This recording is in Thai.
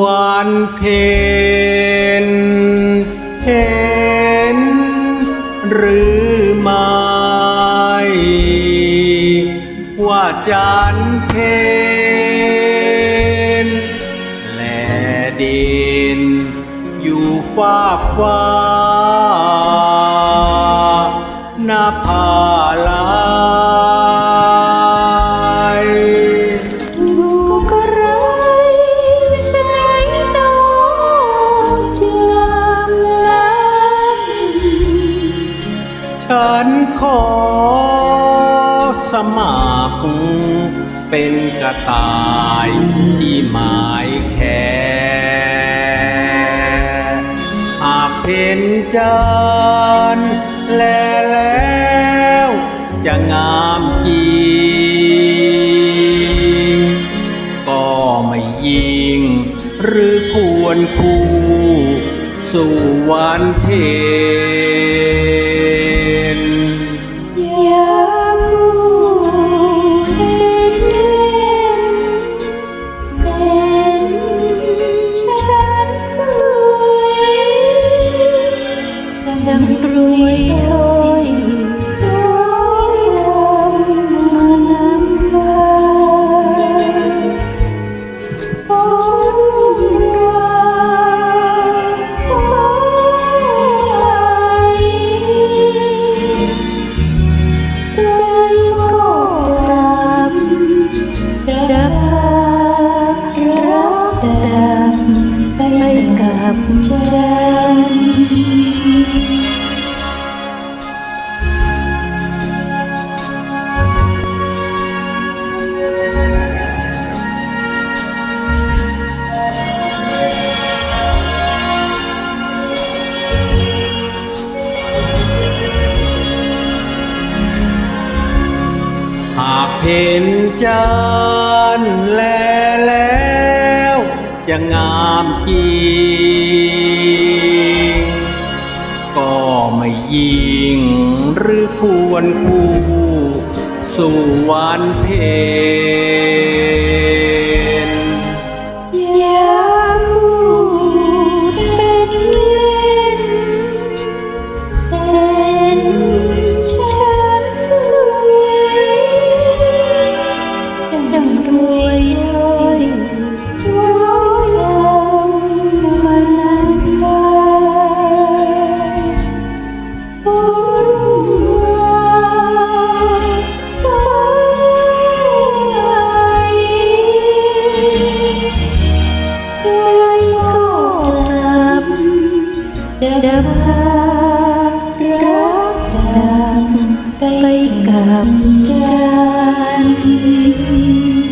วันเพ็ญเห็นหรือไม่ว่าจันเพ็ญและดินอยู่ฟ้าฟ้าหน้าผา ฉันขอสมัครเป็นกระต่ายที่หมายแค่หากเพ็นจันทร์แลแล้วจะงามจริงก็ไม่ยิงหรือควรคู่สู่วันเพ กับจันหากเห็นจันทร์แลแล้วจะงามจ หญิงหรือควรคู่สู่วันเพ็ จะพารักดับไปกับจันทร์